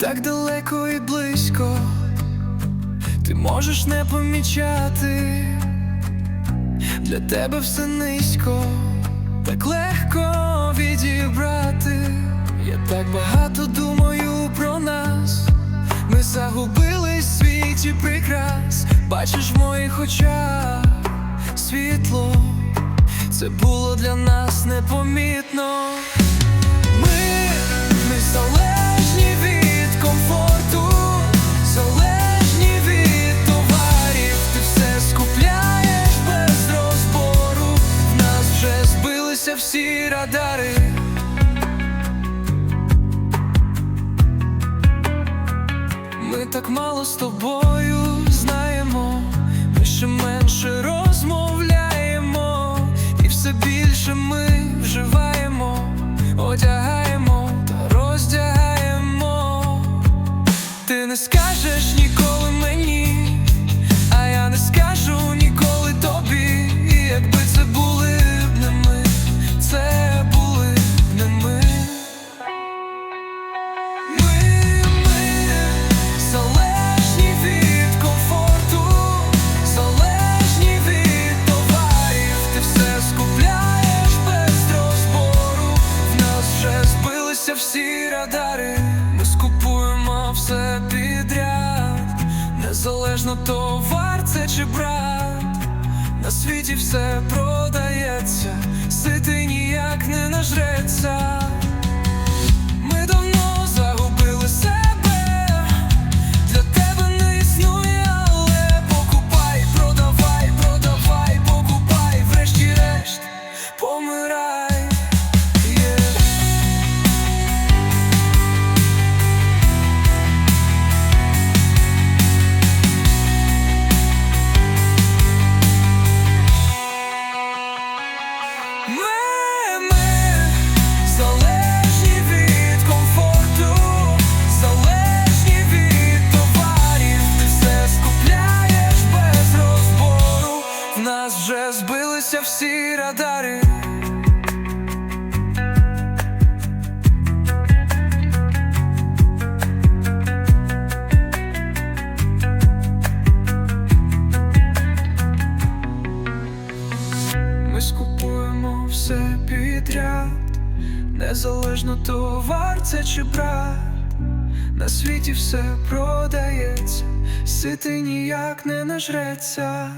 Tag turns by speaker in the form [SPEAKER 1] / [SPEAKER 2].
[SPEAKER 1] так далеко і близько, ти можеш не помічати, для тебе все низько, так легко відібрати. Я так багато думаю про нас. Ми загубились в світі прикрас, бачиш в моїх очах світло, це було для нас непомітно. Всі радари. Ми так мало з тобою знаємо, ми ще менше розмовляємо, і все більше ми вживаємо, одягаємо та роздягаємо. Ти не скажеш ніколи мені, а я не скажу всі радари, ми скупуємо все підряд, незалежно товар це чи брат. На світі все продається, сити ніяк не нажреться. Ми скупуємо все підряд, незалежно товар це чи брат. На світі все продається, сити ніяк не нажреться.